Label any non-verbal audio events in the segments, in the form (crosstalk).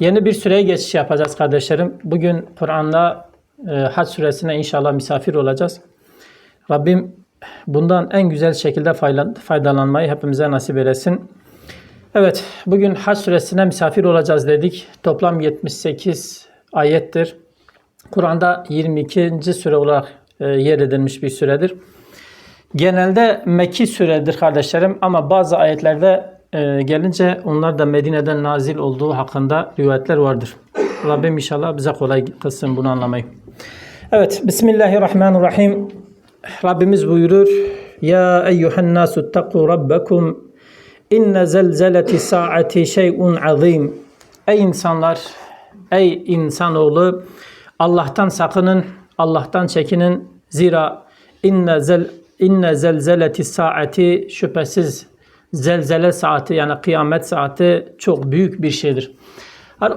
Yeni bir süreye geçiş yapacağız kardeşlerim. Bugün Kur'an'da e, Hac suresine inşallah misafir olacağız. Rabbim bundan en güzel şekilde fayda- faydalanmayı hepimize nasip eylesin. Evet, bugün Hac suresine misafir olacağız dedik. Toplam 78 ayettir. Kur'an'da 22. süre olarak e, yer edilmiş bir süredir. Genelde Mekki süredir kardeşlerim ama bazı ayetlerde e, gelince onlar da Medine'den nazil olduğu hakkında rivayetler vardır. (clears throat) Rabbim inşallah bize kolay kılsın bunu anlamayı. Evet, Bismillahirrahmanirrahim. Rabbimiz buyurur. Ya eyyühen nasu taku rabbekum inne zelzeleti saati şey'un azim. Ey insanlar, ey insanoğlu Allah'tan sakının, Allah'tan çekinin. Zira inne zel inne zelzeleti saati şüphesiz zelzele saati yani kıyamet saati çok büyük bir şeydir.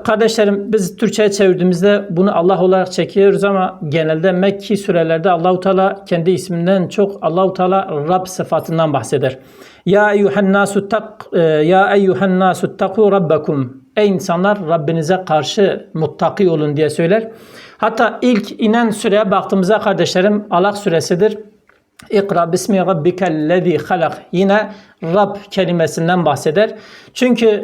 Kardeşlerim biz Türkçe'ye çevirdiğimizde bunu Allah olarak çekiyoruz ama genelde Mekki sürelerde Allahu Teala kendi isminden çok Allahu Teala Rab sıfatından bahseder. Ya eyyuhen nasu tak e, ya eyyuhen nasu taku rabbakum. Ey insanlar Rabbinize karşı muttaki olun diye söyler. Hatta ilk inen süreye baktığımızda kardeşlerim Alak suresidir. İkra bismi rabbikellezi halak. Yine Rab kelimesinden bahseder. Çünkü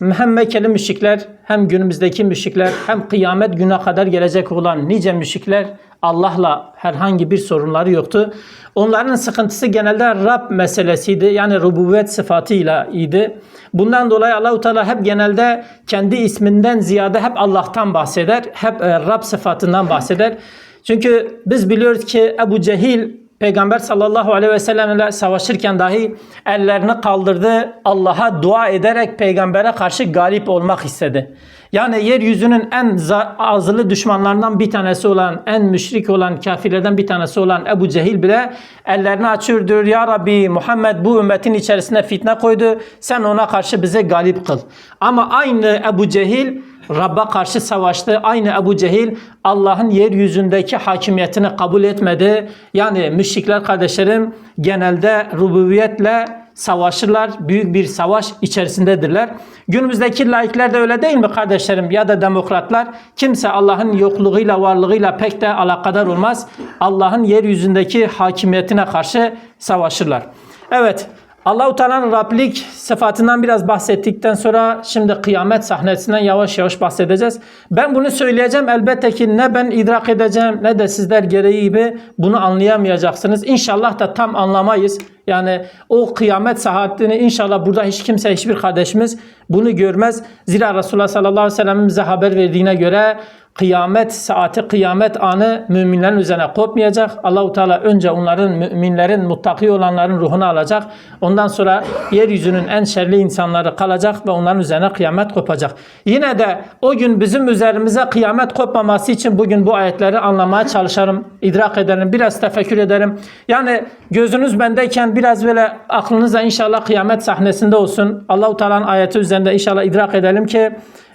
hem Mekkeli müşrikler hem günümüzdeki müşrikler hem kıyamet güne kadar gelecek olan nice müşrikler Allah'la herhangi bir sorunları yoktu. Onların sıkıntısı genelde Rab meselesiydi. Yani rububiyet sıfatıyla idi. Bundan dolayı Allahu Teala hep genelde kendi isminden ziyade hep Allah'tan bahseder. Hep e, Rab sıfatından bahseder. Çünkü biz biliyoruz ki Ebu Cehil Peygamber sallallahu aleyhi ve sellem ile savaşırken dahi ellerini kaldırdı. Allah'a dua ederek peygambere karşı galip olmak istedi. Yani yeryüzünün en azılı düşmanlarından bir tanesi olan, en müşrik olan kafirlerden bir tanesi olan Ebu Cehil bile ellerini açıyor diyor. Ya Rabbi Muhammed bu ümmetin içerisine fitne koydu. Sen ona karşı bize galip kıl. Ama aynı Ebu Cehil Rabb'a karşı savaştı. Aynı Ebu Cehil Allah'ın yeryüzündeki hakimiyetini kabul etmedi. Yani müşrikler kardeşlerim genelde rububiyetle savaşırlar. Büyük bir savaş içerisindedirler. Günümüzdeki laikler de öyle değil mi kardeşlerim ya da demokratlar? Kimse Allah'ın yokluğuyla varlığıyla pek de alakadar olmaz. Allah'ın yeryüzündeki hakimiyetine karşı savaşırlar. Evet Allahu Teala'nın Rablik sıfatından biraz bahsettikten sonra şimdi kıyamet sahnesinden yavaş yavaş bahsedeceğiz. Ben bunu söyleyeceğim elbette ki ne ben idrak edeceğim ne de sizler gereği gibi bunu anlayamayacaksınız. İnşallah da tam anlamayız. Yani o kıyamet saatini inşallah burada hiç kimse hiçbir kardeşimiz bunu görmez. Zira Resulullah sallallahu aleyhi ve sellem'in bize haber verdiğine göre kıyamet saati, kıyamet anı müminlerin üzerine kopmayacak. Allahu Teala önce onların, müminlerin, muttaki olanların ruhunu alacak. Ondan sonra yeryüzünün en şerli insanları kalacak ve onların üzerine kıyamet kopacak. Yine de o gün bizim üzerimize kıyamet kopmaması için bugün bu ayetleri anlamaya çalışarım, idrak ederim, biraz tefekkür ederim. Yani gözünüz bendeyken biraz böyle aklınızda inşallah kıyamet sahnesinde olsun. Allahu Teala'nın ayeti üzerinde inşallah idrak edelim ki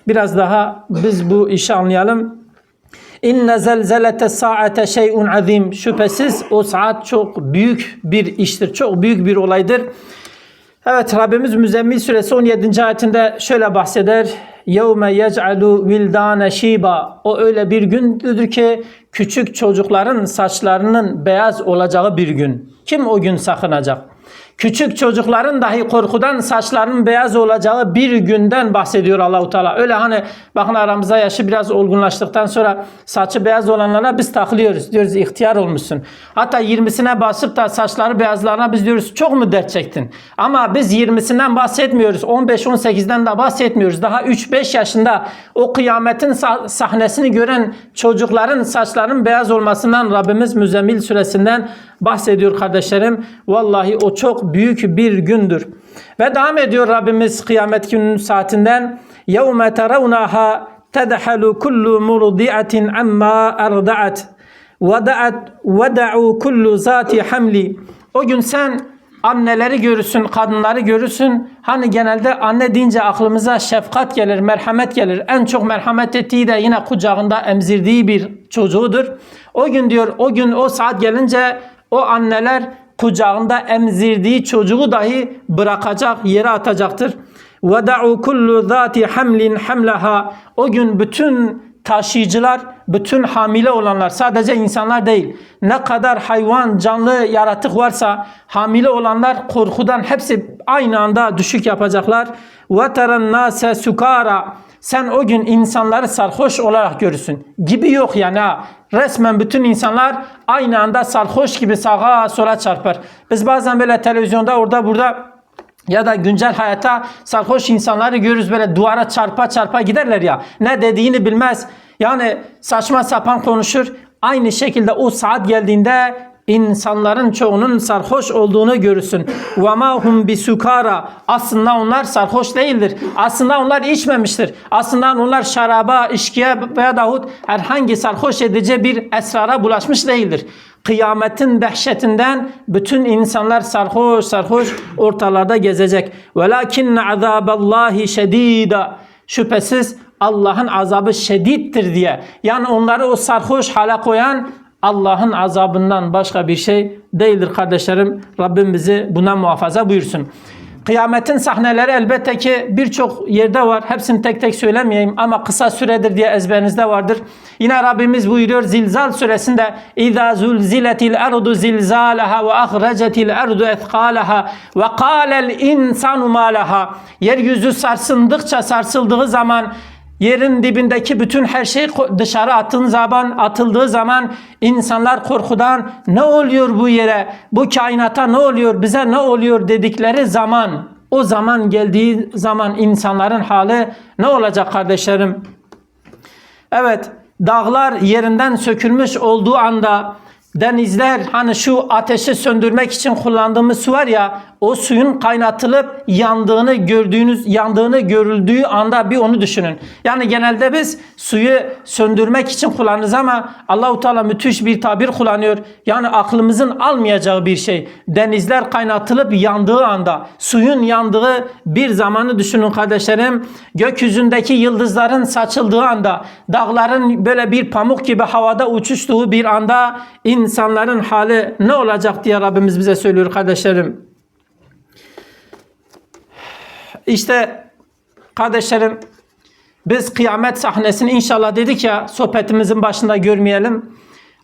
biraz daha biz bu işi anlayalım. İnne zelzelete saate şey'un azim. Şüphesiz o saat çok büyük bir iştir. Çok büyük bir olaydır. Evet Rabbimiz Müzzemmil suresi 17. ayetinde şöyle bahseder. Yevme yec'alu vildane şiba. O öyle bir gündür ki küçük çocukların saçlarının beyaz olacağı bir gün. Kim o gün sakınacak? Küçük çocukların dahi korkudan saçlarının beyaz olacağı bir günden bahsediyor Allahu Teala. Öyle hani bakın aramızda yaşı biraz olgunlaştıktan sonra saçı beyaz olanlara biz taklıyoruz. Diyoruz ihtiyar olmuşsun. Hatta 20'sine basıp da saçları beyazlarına biz diyoruz çok mu dert çektin? Ama biz 20'sinden bahsetmiyoruz. 15-18'den de bahsetmiyoruz. Daha 3-5 yaşında o kıyametin sah- sahnesini gören çocukların saçlarının beyaz olmasından Rabbimiz Müzzemmil suresinden bahsediyor kardeşlerim. Vallahi o çok büyük bir gündür. Ve devam ediyor Rabbimiz kıyamet gününün saatinden. يَوْمَ تَرَوْنَهَا تَدْحَلُ كُلُّ مُرْضِعَةٍ عَمَّا اَرْضَعَتْ وَدَعَتْ وَدَعُوا كُلُّ ذَاتِ حَمْلِ O gün sen anneleri görürsün, kadınları görürsün. Hani genelde anne deyince aklımıza şefkat gelir, merhamet gelir. En çok merhamet ettiği de yine kucağında emzirdiği bir çocuğudur. O gün diyor, o gün o saat gelince o anneler kucağında emzirdiği çocuğu dahi bırakacak, yere atacaktır. Da'u kullu zati hamlin hamlaha. O gün bütün taşıyıcılar, bütün hamile olanlar sadece insanlar değil. Ne kadar hayvan, canlı, yaratık varsa hamile olanlar korkudan hepsi aynı anda düşük yapacaklar. Teren nase sukara. Sen o gün insanları sarhoş olarak görürsün. Gibi yok yani ha. Resmen bütün insanlar aynı anda sarhoş gibi sağa sola çarpar. Biz bazen böyle televizyonda orada burada ya da güncel hayatta sarhoş insanları görürüz böyle duvara çarpa çarpa giderler ya. Ne dediğini bilmez. Yani saçma sapan konuşur. Aynı şekilde o saat geldiğinde insanların çoğunun sarhoş olduğunu görürsün. وَمَا هُمْ بِسُكَارَ Aslında onlar sarhoş değildir. Aslında onlar içmemiştir. Aslında onlar şaraba, içkiye veya dahut herhangi sarhoş edici bir esrara bulaşmış değildir. Kıyametin dehşetinden bütün insanlar sarhoş sarhoş ortalarda gezecek. وَلَكِنَّ عَذَابَ اللّٰهِ شَد۪يدًا Şüphesiz Allah'ın azabı şedittir diye. Yani onları o sarhoş hale koyan Allah'ın azabından başka bir şey değildir kardeşlerim. Rabbim bizi buna muhafaza buyursun. Kıyametin sahneleri elbette ki birçok yerde var. Hepsini tek tek söylemeyeyim ama kısa süredir diye ezberinizde vardır. Yine Rabbimiz buyuruyor Zilzal suresinde İza zulziletil erdu zilzalaha ve ahracetil erdu ethqalaha ve qalel insanu malaha Yeryüzü sarsındıkça sarsıldığı zaman Yerin dibindeki bütün her şey dışarı attığın zaman, atıldığı zaman insanlar korkudan ne oluyor bu yere, bu kainata ne oluyor, bize ne oluyor? dedikleri zaman, o zaman geldiği zaman insanların hali ne olacak kardeşlerim? Evet, dağlar yerinden sökülmüş olduğu anda denizler hani şu ateşi söndürmek için kullandığımız su var ya o suyun kaynatılıp yandığını gördüğünüz yandığını görüldüğü anda bir onu düşünün. Yani genelde biz suyu söndürmek için kullanırız ama Allahu Teala müthiş bir tabir kullanıyor. Yani aklımızın almayacağı bir şey. Denizler kaynatılıp yandığı anda suyun yandığı bir zamanı düşünün kardeşlerim. Gökyüzündeki yıldızların saçıldığı anda dağların böyle bir pamuk gibi havada uçuştuğu bir anda insanların hali ne olacak diye Rabbimiz bize söylüyor kardeşlerim. İşte kardeşlerim biz kıyamet sahnesini inşallah dedik ya sohbetimizin başında görmeyelim.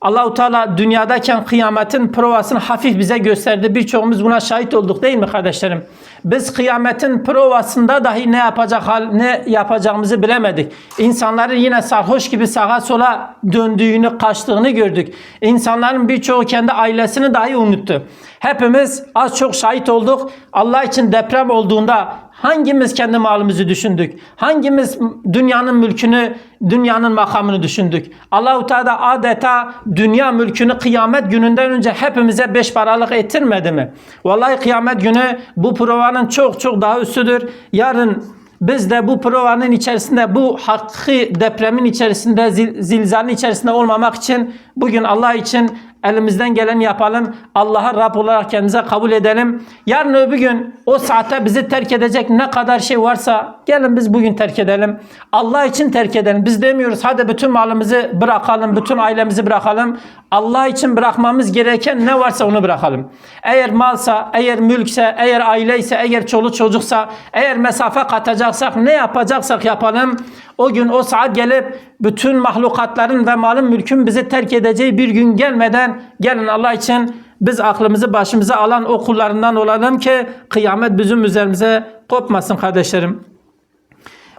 Allahu Teala dünyadayken kıyametin provasını hafif bize gösterdi. Birçoğumuz buna şahit olduk değil mi kardeşlerim? Biz kıyametin provasında dahi ne yapacak ne yapacağımızı bilemedik. İnsanların yine sarhoş gibi sağa sola döndüğünü, kaçtığını gördük. İnsanların birçoğu kendi ailesini dahi unuttu. Hepimiz az çok şahit olduk. Allah için deprem olduğunda hangimiz kendi malımızı düşündük? Hangimiz dünyanın mülkünü, dünyanın makamını düşündük? Allahu Teala adeta dünya mülkünü kıyamet gününden önce hepimize beş paralık ettirmedi mi? Vallahi kıyamet günü bu provanın çok çok daha üstüdür. Yarın biz de bu provanın içerisinde, bu hakkı depremin içerisinde, zil, zilzalin içerisinde olmamak için bugün Allah için elimizden geleni yapalım. Allah'a Rab olarak kendimize kabul edelim. Yarın öbür gün o saate bizi terk edecek ne kadar şey varsa gelin biz bugün terk edelim. Allah için terk edelim. Biz demiyoruz hadi bütün malımızı bırakalım, bütün ailemizi bırakalım. Allah için bırakmamız gereken ne varsa onu bırakalım. Eğer malsa, eğer mülkse, eğer aileyse, eğer çoluk çocuksa, eğer mesafe katacaksak, ne yapacaksak yapalım. O gün o saat gelip bütün mahlukatların ve malın mülkün bizi terk edeceği bir gün gelmeden gelin Allah için biz aklımızı başımıza alan o kullarından olalım ki kıyamet bizim üzerimize kopmasın kardeşlerim.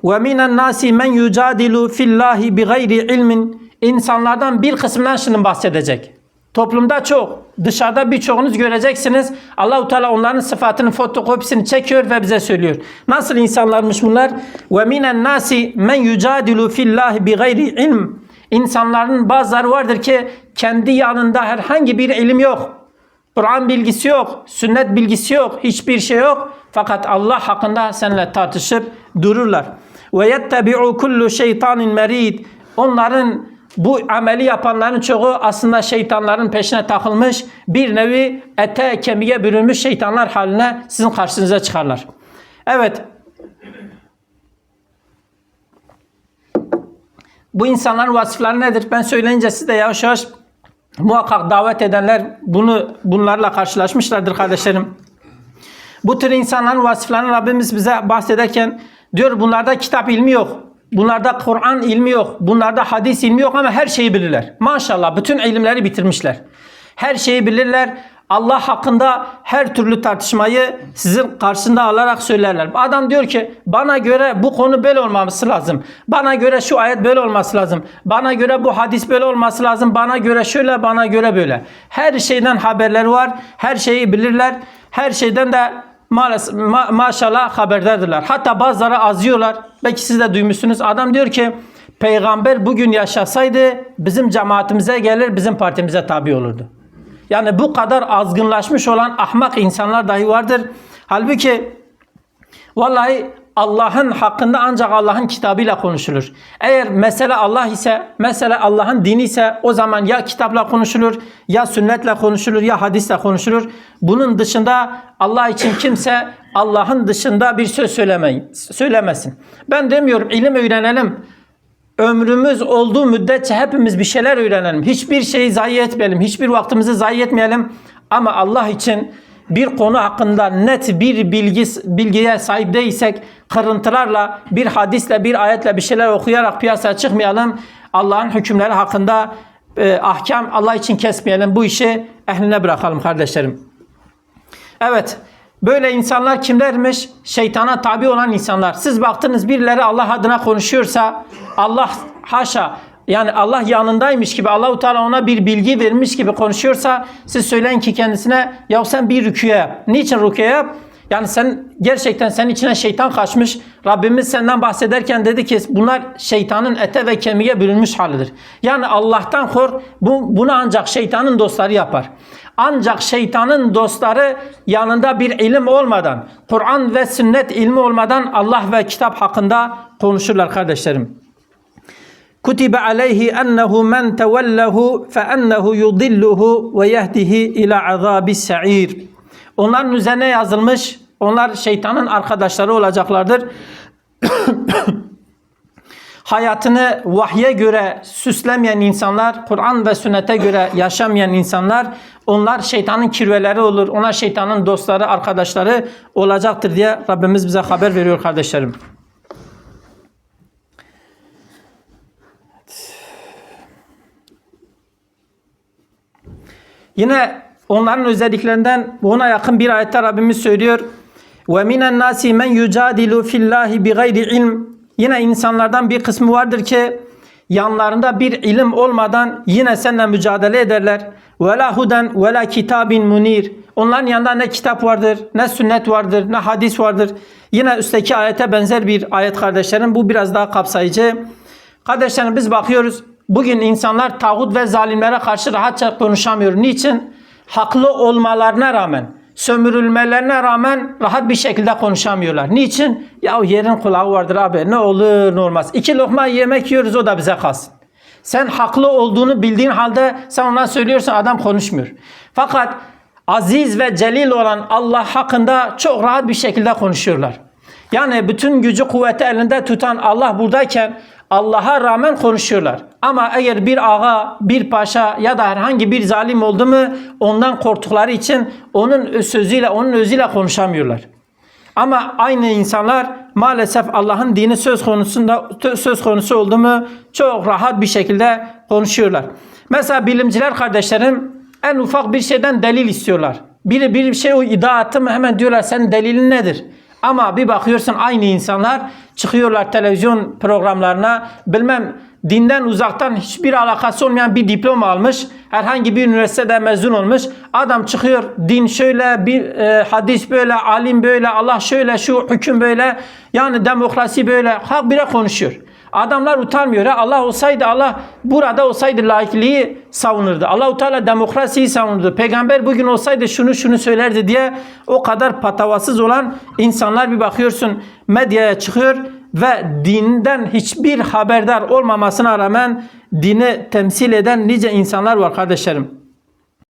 Minen nasi men yucadilu fillahi bi gayri ilmin insanlardan bir kısmından şimdi bahsedecek. Toplumda çok, dışarıda birçoğunuz göreceksiniz. Allahu Teala onların sıfatının fotokopisini çekiyor ve bize söylüyor. Nasıl insanlarmış bunlar? Ve minen nasi men yucadilu fillahi bi gayri ilm. İnsanların bazıları vardır ki kendi yanında herhangi bir ilim yok. Kur'an bilgisi yok, sünnet bilgisi yok, hiçbir şey yok. Fakat Allah hakkında seninle tartışıp dururlar. Ve yettebi'u kullu şeytanin merid. Onların bu ameli yapanların çoğu aslında şeytanların peşine takılmış bir nevi ete kemiğe bürünmüş şeytanlar haline sizin karşınıza çıkarlar. Evet. Bu insanların vasıfları nedir? Ben söyleyince siz de yavaş yavaş muhakkak davet edenler bunu bunlarla karşılaşmışlardır kardeşlerim. Bu tür insanların vasıflarını Rabbimiz bize bahsederken diyor bunlarda kitap ilmi yok. Bunlarda Kur'an ilmi yok. Bunlarda hadis ilmi yok ama her şeyi bilirler. Maşallah bütün ilimleri bitirmişler. Her şeyi bilirler. Allah hakkında her türlü tartışmayı sizin karşısında alarak söylerler. Adam diyor ki bana göre bu konu böyle olması lazım. Bana göre şu ayet böyle olması lazım. Bana göre bu hadis böyle olması lazım. Bana göre şöyle, bana göre böyle. Her şeyden haberleri var. Her şeyi bilirler. Her şeyden de maalesef ma- maşallah haberdardırlar. Hatta bazıları azıyorlar. Belki siz de duymuşsunuz. Adam diyor ki peygamber bugün yaşasaydı bizim cemaatimize gelir, bizim partimize tabi olurdu. Yani bu kadar azgınlaşmış olan ahmak insanlar dahi vardır. Halbuki vallahi Allah'ın hakkında ancak Allah'ın kitabıyla konuşulur. Eğer mesele Allah ise, mesele Allah'ın dini ise o zaman ya kitapla konuşulur, ya sünnetle konuşulur, ya hadisle konuşulur. Bunun dışında Allah için kimse Allah'ın dışında bir söz söylemeyin, söylemesin. Ben demiyorum ilim öğrenelim. Ömrümüz olduğu müddetçe hepimiz bir şeyler öğrenelim. Hiçbir şeyi zayi etmeyelim. Hiçbir vaktimizi zayi etmeyelim. Ama Allah için bir konu hakkında net bir bilgi, bilgiye sahip değilsek kırıntılarla, bir hadisle, bir ayetle bir şeyler okuyarak piyasaya çıkmayalım. Allah'ın hükümleri hakkında e, ahkam Allah için kesmeyelim. Bu işi ehline bırakalım kardeşlerim. Evet. Böyle insanlar kimlermiş? Şeytana tabi olan insanlar. Siz baktınız birileri Allah adına konuşuyorsa Allah haşa yani Allah yanındaymış gibi Allahu Teala ona bir bilgi vermiş gibi konuşuyorsa siz söyleyin ki kendisine ya sen bir rüküye yap. Niçin rüküye yap? Yani sen gerçekten senin içine şeytan kaçmış. Rabbimiz senden bahsederken dedi ki bunlar şeytanın ete ve kemiğe bürünmüş halidir. Yani Allah'tan kork. Bu, bunu ancak şeytanın dostları yapar. Ancak şeytanın dostları yanında bir ilim olmadan, Kur'an ve sünnet ilmi olmadan Allah ve kitap hakkında konuşurlar kardeşlerim. Kutibe aleyhi ennehu men tevellehu fe ennehu yudilluhu ve yehdihi ila azabis sa'ir. Onların üzerine yazılmış, onlar şeytanın arkadaşları olacaklardır. (coughs) hayatını vahye göre süslemeyen insanlar, Kur'an ve sünnete göre yaşamayan insanlar, onlar şeytanın kirveleri olur. Onlar şeytanın dostları, arkadaşları olacaktır diye Rabbimiz bize haber veriyor kardeşlerim. Yine onların özelliklerinden buna yakın bir ayette Rabbimiz söylüyor. Ve minen nasi men yucadilu fillahi bi gayri ilm. Yine insanlardan bir kısmı vardır ki yanlarında bir ilim olmadan yine seninle mücadele ederler. Ve la huden ve la kitabin munir. Onların yanında ne kitap vardır, ne sünnet vardır, ne hadis vardır. Yine üstteki ayete benzer bir ayet kardeşlerim. Bu biraz daha kapsayıcı. Kardeşlerim biz bakıyoruz. Bugün insanlar tağut ve zalimlere karşı rahatça konuşamıyor. Niçin? Haklı olmalarına rağmen, sömürülmelerine rağmen rahat bir şekilde konuşamıyorlar. Niçin? Ya yerin kulağı vardır abi. Ne olur ne olmaz. İki lokma yemek yiyoruz o da bize kalsın. Sen haklı olduğunu bildiğin halde sen ona söylüyorsun adam konuşmuyor. Fakat aziz ve celil olan Allah hakkında çok rahat bir şekilde konuşuyorlar. Yani bütün gücü kuvveti elinde tutan Allah buradayken Allah'a rağmen konuşuyorlar. Ama eğer bir ağa, bir paşa ya da herhangi bir zalim oldu mu ondan korktukları için onun sözüyle, onun özüyle konuşamıyorlar. Ama aynı insanlar maalesef Allah'ın dini söz konusunda söz konusu oldu mu çok rahat bir şekilde konuşuyorlar. Mesela bilimciler kardeşlerim en ufak bir şeyden delil istiyorlar. Biri bir şey o iddia attı mı hemen diyorlar senin delilin nedir? Ama bir bakıyorsun aynı insanlar çıkıyorlar televizyon programlarına bilmem dinden uzaktan hiçbir alakası olmayan bir diploma almış. Herhangi bir üniversitede mezun olmuş. Adam çıkıyor din şöyle bir e, hadis böyle alim böyle Allah şöyle şu hüküm böyle yani demokrasi böyle hak bire konuşuyor. Adamlar utanmıyor. Allah olsaydı Allah burada olsaydı laikliği savunurdu. Allah Teala demokrasiyi savunurdu. Peygamber bugün olsaydı şunu şunu söylerdi diye o kadar patavasız olan insanlar bir bakıyorsun medyaya çıkıyor ve dinden hiçbir haberdar olmamasına rağmen dini temsil eden nice insanlar var kardeşlerim.